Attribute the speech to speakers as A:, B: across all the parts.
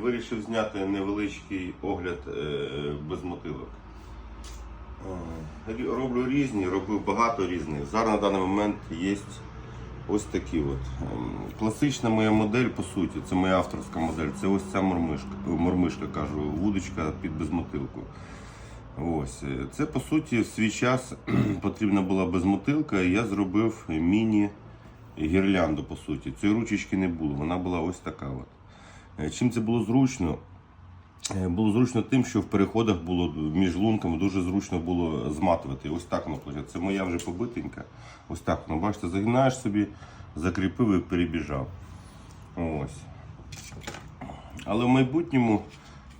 A: вирішив зняти невеличкий огляд е, без мотилок. Е, Роблю різні, робив багато різних. Зараз на даний момент є ось такі от. Ем, Класична моя модель, по суті, це моя авторська модель. Це ось ця мормишка, мормишка кажу, вудочка під безмотилку. Ось. е, Це по суті в свій час потрібна була безмотилка, і я зробив міні-гірлянду, по суті. Цієї ручечки не було, вона була ось така. От. Е, Чим це було зручно? Е, Було зручно тим, що в переходах було між лунками дуже зручно було зматувати. Ось так воно виходить. Це моя вже побитенька. Ось так воно, бачите, загинаєш собі, закріпив і перебіжав. Ось. Але в майбутньому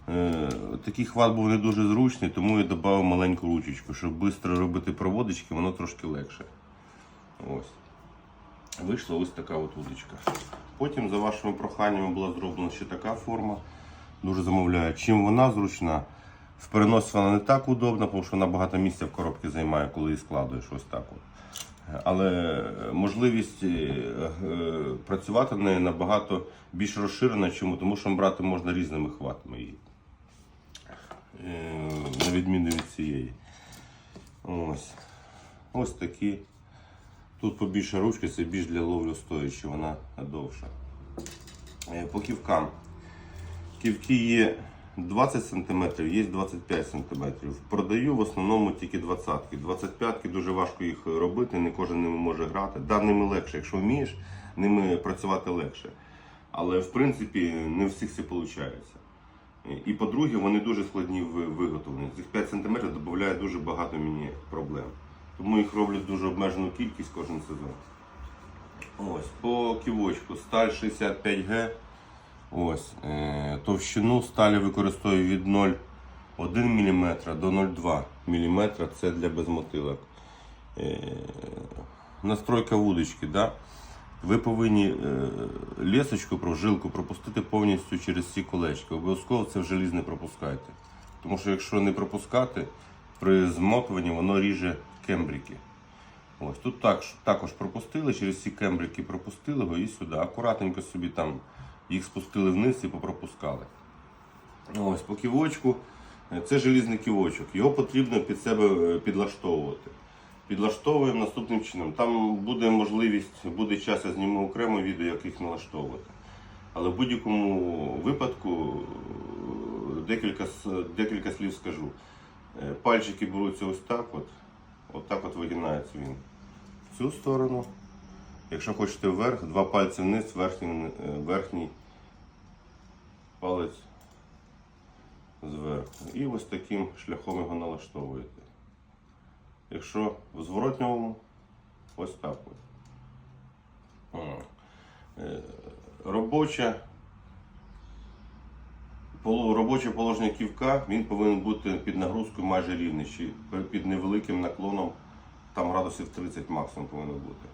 A: е, такий хват був не дуже зручний, тому я додав маленьку ручечку, щоб швидко робити проводочки, воно трошки легше. Ось. Вийшла ось така от удочка. Потім, за вашими проханнями, була зроблена ще така форма. Дуже замовляю. Чим вона зручна, в переносі вона не так удобна, тому що вона багато місця в коробці займає, коли її складуєш ось так. От. Але можливість е, е, працювати нею набагато більш розширена, чому? тому що брати можна різними хватами її. Е, На відміну від цієї. Ось. Ось такі. Тут побільше ручки, це більш для ловлю стоячи, вона довша. Е, По ківкам. Ківки є 20 см, є 25 см. Продаю в основному тільки 20-ки. 25-ки дуже важко їх робити, не кожен ними може грати. Да, ними легше, якщо вмієш, ними працювати легше. Але в принципі не у всіх це виходить. І по-друге, вони дуже складні в виготовленні. Цих 5 см додає дуже багато мені проблем. Тому їх роблять дуже обмежену кількість кожен сезон. Ось, по ківочку сталь 65Г. Ось, е, товщину сталі використовую від 0,1 мм до 0,2 мм. Це для безмотилок. Е, настройка вудочки. Да? Ви повинні е, лісочку, про жилку пропустити повністю через ці колечки. Обов'язково це в желіз не пропускайте. Тому що якщо не пропускати, при змотуванні воно ріже кембрики. Ось тут так, також пропустили, через ці кембрики пропустили його і сюди. Акуратненько собі там їх спустили вниз і попропускали. Ось по ківочку. Е, Це желізний ківочок. Його потрібно під себе е, підлаштовувати. Підлаштовуємо наступним чином. Там буде можливість, буде час, я зніму окремо відео, як їх налаштовувати. Але в будь-якому випадку е, декілька, декілька слів скажу. Пальчики беруться ось так от. От так от вигинається він. В цю сторону. Якщо хочете вверх, два пальці вниз, верхній, е, верхній палець зверху. І ось таким шляхом його налаштовуєте. Якщо в зворотньому, ось так от. Е, Робоча, робоче положення ківка він повинен бути під нагрузкою майже рівний, чи під невеликим наклоном, там градусів 30 максимум повинно бути.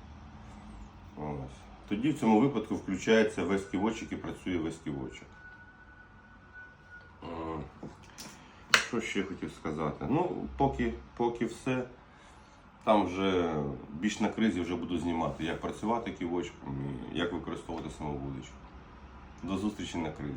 A: Ось. Тоді в цьому випадку включається весь ківочок і працює весь ківочок. Що ще хотів сказати? Ну, поки, поки все. Там вже більш на кризі вже буду знімати, як працювати ківочком і як використовувати саму вудочку. До зустрічі на кризі.